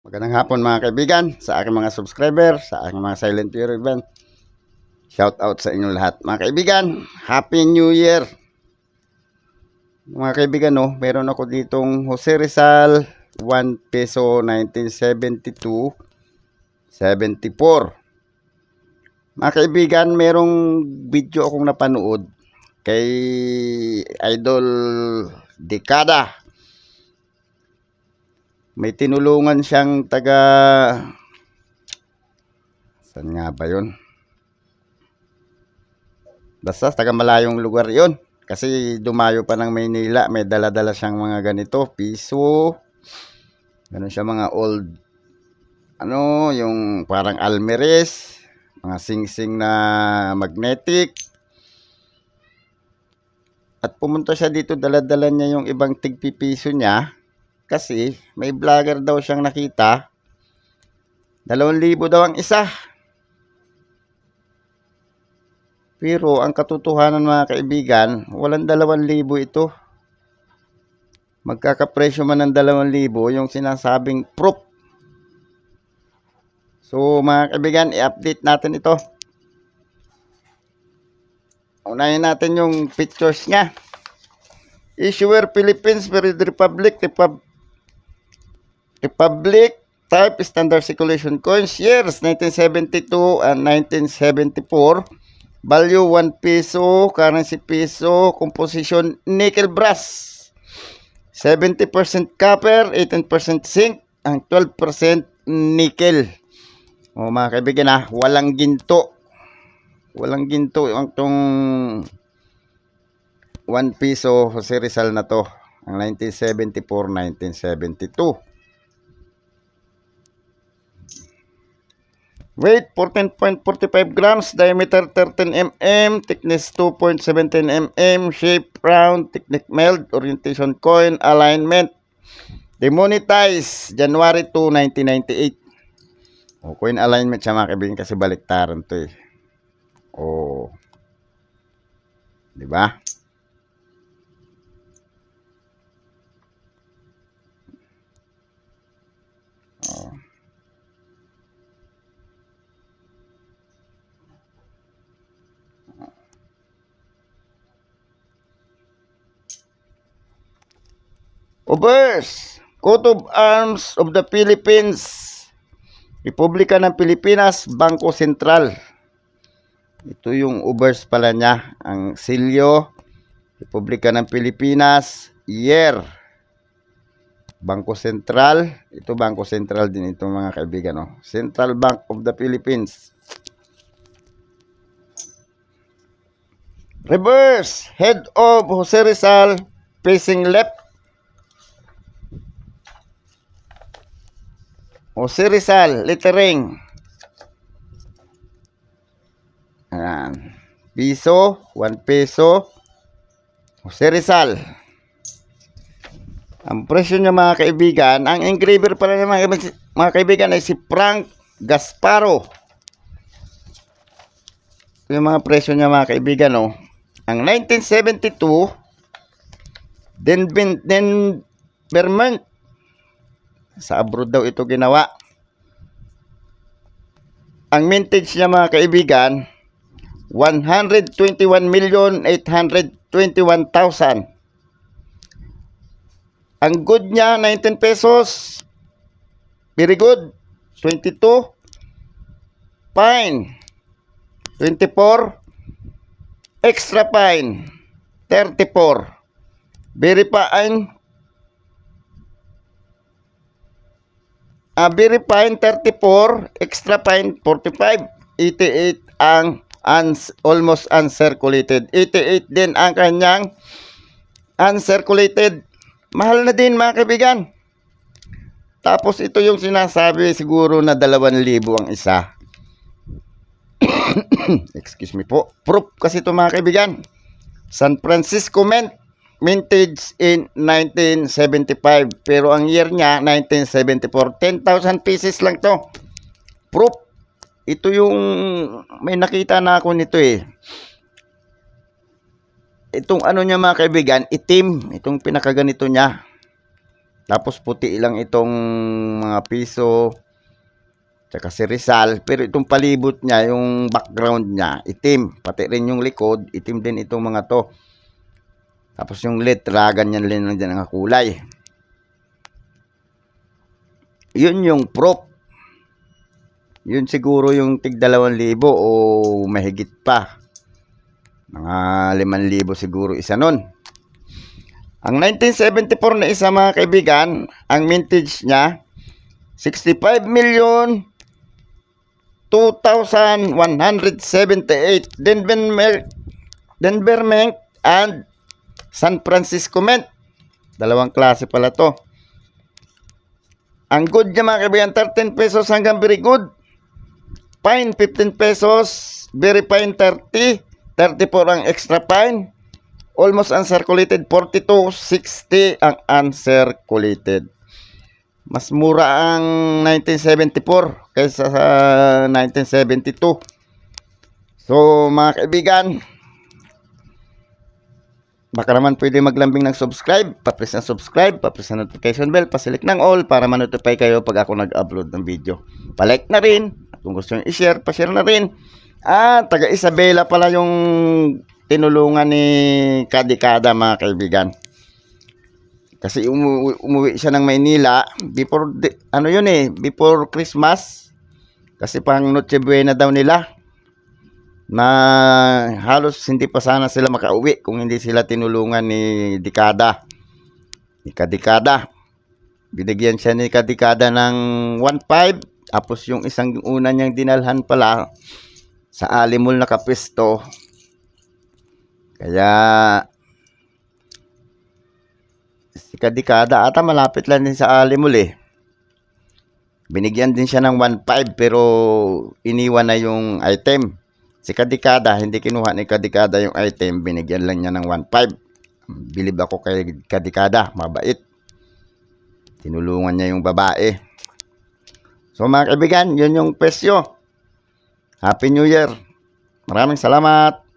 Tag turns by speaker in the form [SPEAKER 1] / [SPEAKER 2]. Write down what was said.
[SPEAKER 1] Magandang hapon mga kaibigan, sa aking mga subscriber, sa aking mga silent viewer event. Shout out sa inyong lahat. Mga kaibigan, Happy New Year! Mga kaibigan, no, meron ako ditong Jose Rizal, 1 peso 1972, 74. Mga kaibigan, merong video akong napanood kay Idol Dekada may tinulungan siyang taga saan nga ba yun? Basta taga malayong lugar yon kasi dumayo pa ng Maynila may dala-dala siyang mga ganito piso. Ganun siya mga old ano yung parang almeres mga sing-sing na magnetic. At pumunta siya dito dala-dala niya yung ibang tigpipiso niya kasi may vlogger daw siyang nakita. Dalawang libo daw ang isa. Pero ang katotohanan mga kaibigan, walang dalawang libo ito. Magkakapresyo man ng dalawang libo yung sinasabing proof. So mga kaibigan, i-update natin ito. Unahin natin yung pictures niya. Issuer Philippines Republic Republic Republic Type Standard Circulation Coins Years 1972 and 1974 Value 1 peso Currency peso Composition nickel brass. 70% copper 18% zinc ang 12% nickel. O mga kaibigan ha walang ginto. Walang ginto ang tong 1 peso Jose Rizal na to ang 1974-1972 Weight 14.45 grams, diameter 13 mm, thickness 2.17 mm, shape round, technique mild, orientation coin, alignment. Demonetize January 2, 1998. O, coin alignment siya mga kaibigan kasi baliktaran to eh. O. Di ba? Obers, Coat of Arms of the Philippines, Republika ng Pilipinas, Bangko Sentral. Ito yung Obers pala niya, ang silyo, Republika ng Pilipinas, year. Bangko Sentral, ito Bangko Sentral din ito mga kaibigan. No? Central Bank of the Philippines. Reverse, head of Jose Rizal, facing left. Jose Rizal, lettering. Ayan. Piso, 1 peso. Jose Rizal. Ang presyo niya mga kaibigan, ang engraver pala niya mga, kaibigan- mga kaibigan ay si Frank Gasparo. Ito yung mga presyo niya mga kaibigan, no. Ang 1972, Den, Ben- Den Vermont, sa abroad daw ito ginawa. Ang mintage niya mga kaibigan, 121,821,000. Ang good niya, 19 pesos. Very good. 22. Fine. 24. Extra fine. 34. Very fine. Ah, very fine 34, extra fine 45, 88 ang uns, almost uncirculated. 88 din ang kanyang uncirculated. Mahal na din mga kaibigan. Tapos ito yung sinasabi siguro na 2,000 ang isa. Excuse me po. Proof kasi ito mga kaibigan. San Francisco Mint mintage in 1975 pero ang year niya 1974 10,000 pieces lang to proof ito yung may nakita na ako nito eh itong ano niya mga kaibigan itim itong pinakaganito niya Tapos puti lang itong mga piso. Tsaka si Rizal. Pero itong palibot niya, yung background niya, itim. Pati rin yung likod, itim din itong mga to. Tapos yung letra, ganyan din lang dyan ang kulay. Yun yung prop. Yun siguro yung tig 2,000 o mahigit pa. Mga 5,000 siguro isa nun. Ang 1974 na isa mga kaibigan, ang mintage niya, 65 million 2,178 Denver Mer- Denver Mint and San Francisco Mint. Dalawang klase pala to. Ang good niya mga kaibigan, 13 pesos hanggang very good. Fine, 15 pesos. Very fine, 30. 34 ang extra fine. Almost uncirculated, 42. 60 ang uncirculated. Mas mura ang 1974 kaysa sa 1972. So, mga kaibigan, baka naman pwede maglambing ng subscribe, papress ng subscribe, papress ng notification bell, pasilik ng all para ma-notify kayo pag ako nag-upload ng video. Palike na rin, at kung gusto nyo i-share, pa-share na rin. Ah, taga Isabela pala yung tinulungan ni Kadikada mga kaibigan. Kasi umuwi, umuwi siya ng Maynila before ano yun eh, before Christmas. Kasi pang Noche Buena daw nila. Na halos hindi pa sana sila makauwi kung hindi sila tinulungan ni Dikada. Ni Kadikada. Binigyan siya ni Kadikada ng 1.5 tapos yung isang una niyang dinalhan pala sa Alimol na kapisto. Kaya si Kadikada ata malapit lang din sa Alimol eh. Binigyan din siya ng 1.5 pero iniwan na yung item. Si Kadikada, hindi kinuha ni Kadikada yung item, binigyan lang niya ng 1.5. Bilib ako kay Kadikada, mabait. Tinulungan niya yung babae. So mga kaibigan, yun yung presyo. Happy New Year. Maraming salamat.